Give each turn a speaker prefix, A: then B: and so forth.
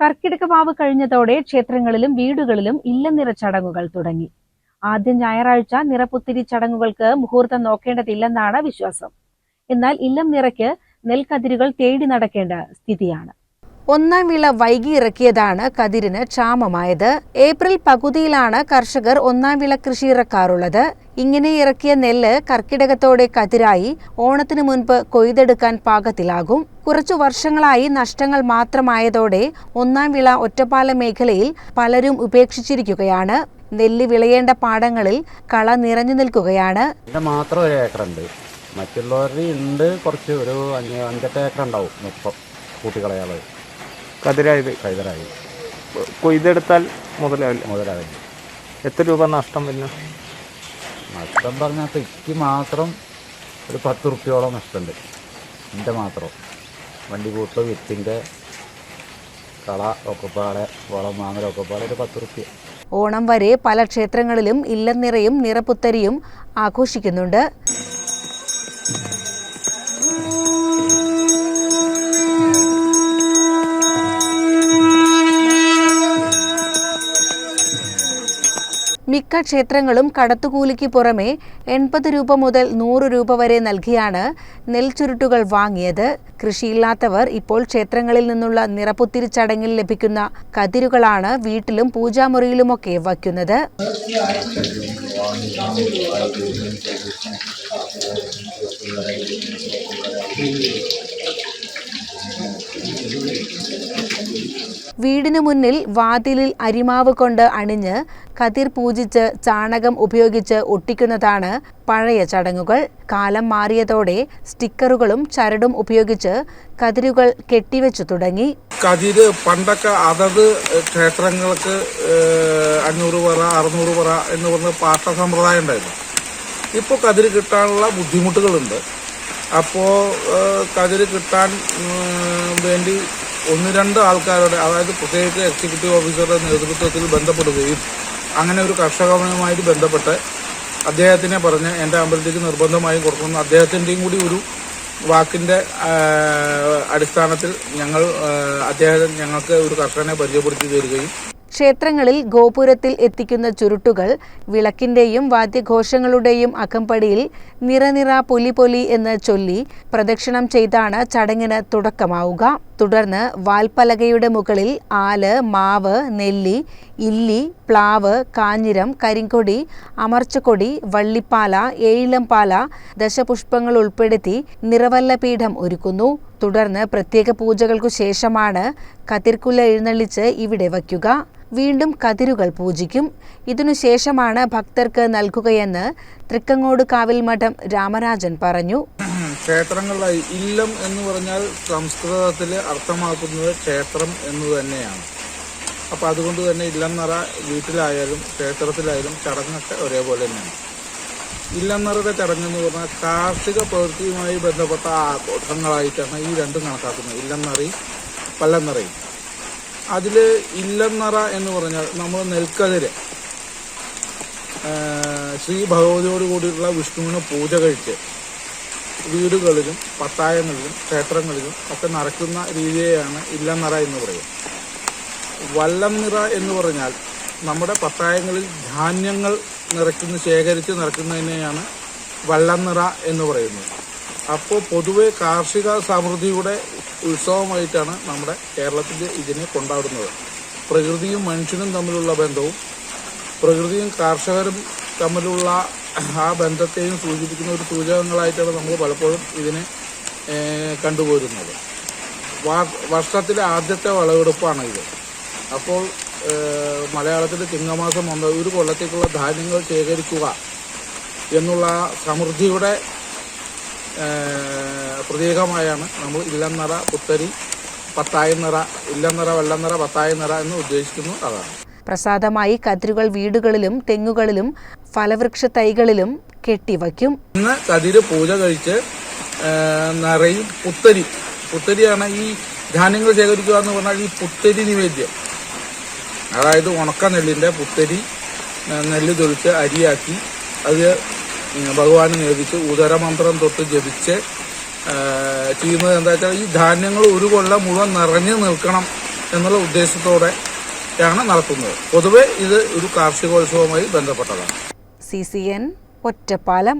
A: കർക്കിടക വാവ് കഴിഞ്ഞതോടെ ക്ഷേത്രങ്ങളിലും വീടുകളിലും ഇല്ലനിറ ചടങ്ങുകൾ തുടങ്ങി. ആദ്യ ഞായറാഴ്ച നിറപുത്തിരി ചടങ്ങുകൾക്ക് മുഹൂർത്തം നോക്കേണ്ടതില്ലെന്നാണ് വിശ്വാസം. എന്നാൽ ഇല്ലം നിറയ്ക്ക് നെൽക്കതിരുകൾ തേടി നടക്കേണ്ട സ്ഥിതിയാണ്. ഒന്നാം വിള വൈകി ഇറക്കിയതാണ് കതിരിന് ക്ഷാമമായത്. ഏപ്രിൽ പകുതിയിലാണ് കർഷകർ ഒന്നാം വിള കൃഷി ഇറക്കാറുള്ളത്. ഇങ്ങനെ ഇറക്കിയ നെല്ല് കർക്കിടകത്തോടെ കതിരായി ഓണത്തിന് മുൻപ് കൊയ്തെടുക്കാൻ പാകത്തിലാകും. കുറച്ചു വർഷങ്ങളായി നഷ്ടങ്ങൾ മാത്രമായതോടെ ഒന്നാം വിള ഒറ്റപ്പാല മേഖലയിൽ പലരും ഉപേക്ഷിച്ചിരിക്കുകയാണ്. നെല്ല് വിളയേണ്ട പാടങ്ങളിൽ കള നിറഞ്ഞു നിൽക്കുകയാണ്.
B: മാത്രം ഒരു മറ്റുള്ളവരുടെ ഉണ്ട്. കുറച്ച് ഒരു അഞ്ച് അഞ്ചെട്ട് ഏക്കർ ഉണ്ടാവും മൊത്തം കൂട്ടിക്കളയാൾ
C: കതിരായത്
B: കൈതരായി.
C: കൊയ്തെടുത്താൽ മുതലാവില്ല.
B: മുതലാവില്ല.
C: എത്ര രൂപ നഷ്ടം വരുന്നു?
B: നഷ്ടം പറഞ്ഞാൽ തെക്ക് മാത്രം ഒരു പത്ത് റുപ്യോളം നഷ്ടമുണ്ട് എന്റെ മാത്രം. വണ്ടി കൂട്ടിൽ വിത്തിന്റെ കള ഒക്കെപ്പാടെ വളം വാങ്ങൽ ഒക്കെപ്പാടെ ഒരു പത്ത് റുപ്യ.
A: ഓണം വരെ പല ക്ഷേത്രങ്ങളിലും ഇല്ലനിറയും നിറപുത്തരിയും ആഘോഷിക്കുന്നുണ്ട്. മിക്ക ക്ഷേത്രങ്ങളും കടത്തുകൂലിക്ക് പുറമെ എൺപത് രൂപ മുതൽ നൂറ് രൂപ വരെ നൽകിയാണ് നെൽച്ചുരുട്ടുകൾ വാങ്ങിയത്. കൃഷിയില്ലാത്തവർ ഇപ്പോൾ ക്ഷേത്രങ്ങളിൽ നിന്നുള്ള നിറപുത്തിരി ചടങ്ങിൽ ലഭിക്കുന്ന കതിരുകളാണ് വീട്ടിലും പൂജാമുറിയിലുമൊക്കെ വയ്ക്കുന്നത്. വീടിനു മുന്നിൽ വാതിലിൽ അരിമാവ് കൊണ്ട് അണിഞ്ഞ് കതിർ പൂജിച്ച് ചാണകം ഉപയോഗിച്ച് ഒട്ടിക്കുന്നതാണ് പഴയ ചടങ്ങുകൾ. കാലം മാറിയതോടെ സ്റ്റിക്കറുകളും ചരടും ഉപയോഗിച്ച് കതിരുകൾ കെട്ടിവെച്ചു തുടങ്ങി.
D: കതിര് പണ്ടൊക്കെ അതത് ക്ഷേത്രങ്ങൾക്ക് അഞ്ഞൂറ് പറ അറുന്നൂറ് പറ എന്ന് പറഞ്ഞ പാട്ട സമ്പ്രദായം ഉണ്ടായിരുന്നു. ഇപ്പോൾ കതിര് കിട്ടാനുള്ള ബുദ്ധിമുട്ടുകളുണ്ട്. അപ്പോൾ കതിര് കിട്ടാൻ വേണ്ടി ഒന്ന് രണ്ട് ആൾക്കാരുടെ അതായത് പ്രത്യേകിച്ച് എക്സിക്യൂട്ടീവ് ഓഫീസറുടെ നേതൃത്വത്തിൽ ബന്ധപ്പെടുകയും അങ്ങനെ ഒരു കർഷകവുമായിട്ട് ബന്ധപ്പെട്ട് അദ്ദേഹത്തിനെ പറഞ്ഞ് എന്റെ അമ്പലത്തേക്ക് നിർബന്ധമായും കൊടുക്കണം അദ്ദേഹത്തിന്റെയും കൂടി ഒരു വാക്കിന്റെ അടിസ്ഥാനത്തിൽ ഞങ്ങൾ അദ്ദേഹം ഞങ്ങൾക്ക് ഒരു കർഷകനെ പരിചയപ്പെടുത്തി തരികയും
A: ക്ഷേത്രങ്ങളിൽ ഗോപുരത്തിൽ എത്തിക്കുന്ന ചുരുട്ടുകൾ വിളക്കിന്റെയും വാദ്യഘോഷങ്ങളുടെയും അകമ്പടിയിൽ നിറനിറ പൊലി പൊലി എന്ന് ചൊല്ലി പ്രദക്ഷിണം ചെയ്താണ് ചടങ്ങിന് തുടക്കമാവുക. തുടർന്ന് വാൽപ്പലകയുടെ മുകളിൽ ആൽ മാവ് നെല്ലി ഇല്ലി പ്ലാവ് കാഞ്ഞിരം കരിങ്കൊടി അമർച്ചക്കൊടി വള്ളിപ്പാല ഏഴിലംപാല ദശപുഷ്പങ്ങൾ ഉൾപ്പെടുത്തി നിറവല്ലപീഠം ഒരുക്കുന്നു. തുടർന്ന് പ്രത്യേക പൂജകൾക്കു ശേഷമാണ് കതിർക്കുല എഴുന്നള്ളിച്ച് ഇവിടെ വയ്ക്കുക. വീണ്ടും കതിരുകൾ പൂജിക്കും. ഇതിനുശേഷമാണ് ഭക്തർക്ക് നൽകുകയെന്ന് തൃക്കങ്ങോട് കാവിൽ മഠം രാമരാജൻ പറഞ്ഞു.
D: ക്ഷേത്രങ്ങളിലായി ഇല്ലം എന്ന് പറഞ്ഞാൽ സംസ്കൃതത്തിൽ അർത്ഥമാക്കുന്നത് ക്ഷേത്രം എന്ന് തന്നെയാണ്. അപ്പോൾ അതുകൊണ്ട് തന്നെ ഇല്ലം നിറ വീട്ടിലായാലും ക്ഷേത്രത്തിലായാലും ചടങ്ങൊക്കെ ഒരേപോലെ തന്നെയാണ്. ഇല്ലം നിറയുടെ ചടങ്ങ് എന്ന് പറഞ്ഞാൽ കാർഷിക പ്രവൃത്തിയുമായി ബന്ധപ്പെട്ട ആഘോഷങ്ങളായിട്ടാണ് ഈ രണ്ടും കണക്കാക്കുന്നത്. ഇല്ലം നിറയും പല്ലം നിറയും. അതിൽ ഇല്ലം നിറ എന്ന് പറഞ്ഞാൽ നമ്മൾ നെൽക്കതിര് ശ്രീ ഭഗവതിയോട് കൂടിയിട്ടുള്ള വിഷ്ണുവിന് പൂജ കഴിച്ച് വീടുകളിലും പത്തായങ്ങളിലും ക്ഷേത്രങ്ങളിലും ഒക്കെ നടക്കുന്ന രീതിയെയാണ് ഇല്ലംനിറ എന്ന് പറയുക. വല്ലം നിറ എന്ന് പറഞ്ഞാൽ നമ്മുടെ പത്തായങ്ങളിൽ ധാന്യങ്ങൾ നിറയ്ക്കുന്ന ശേഖരിച്ച് നിറയ്ക്കുന്നതിനെയാണ് വള്ളം നിറ എന്ന് പറയുന്നത്. അപ്പോൾ പൊതുവെ കാർഷിക സമൃദ്ധിയുടെ ഉത്സവമായിട്ടാണ് നമ്മുടെ കേരളത്തിൽ ഇതിനെ കൊണ്ടാടുന്നത്. പ്രകൃതിയും മനുഷ്യനും തമ്മിലുള്ള ബന്ധവും പ്രകൃതിയും കർഷകരും തമ്മിലുള്ള ആ ബന്ധത്തെയും സൂചിപ്പിക്കുന്ന ഒരു സൂചകങ്ങളായിട്ടാണ് നമ്മൾ പലപ്പോഴും ഇതിനെ കണ്ടുപോരുന്നത്. വർഷത്തിലെ ആദ്യത്തെ വിളവെടുപ്പാണ് ഇത്. അപ്പോൾ മലയാളത്തിൽ ചിങ്ങമാസം വന്ന ഒരു കൊല്ലത്തേക്കുള്ള ധാന്യങ്ങൾ ശേഖരിക്കുക എന്നുള്ള സമൃദ്ധിയുടെ പ്രതീകമായാണ് നമ്മൾ ഇല്ലനിറ പുത്തരി പത്തായം നിറ ഇല്ലനിറ വെള്ളനിറ പത്തായം നിറ എന്ന് ഉദ്ദേശിക്കുന്നു അതാണ്.
A: പ്രസാദമായി കതിരുകൾ വീടുകളിലും തെങ്ങുകളിലും ഫലവൃക്ഷ തൈകളിലും കെട്ടിവയ്ക്കും
D: ഇന്ന് കതിര് പൂജ കഴിച്ച് നിറയും പുത്തരി. പുത്തരിയാണ് ഈ ധാന്യങ്ങൾ ശേഖരിക്കുക എന്ന് പറഞ്ഞാൽ ഈ പുത്തരി നിവേദ്യം. അതായത് ഉണക്ക നെല്ലിന്റെ പുത്തരി നെല്ല് തൊളിച്ച് അരിയാക്കി അത് ഭഗവാന് നിവേദിച്ച് ഉദരമന്ത്രം തൊട്ട് ജപിച്ച് ചെയ്യുന്നത് എന്താ വെച്ചാൽ ഈ ധാന്യങ്ങൾ ഒരു കൊല്ലം മുഴുവൻ നിറഞ്ഞു നിൽക്കണം എന്നുള്ള ഉദ്ദേശത്തോടെയാണ് നടത്തുന്നത്. പൊതുവെ ഇത് ഒരു കാർഷികോത്സവവുമായി ബന്ധപ്പെട്ടതാണ്.
A: C C N Ottapalam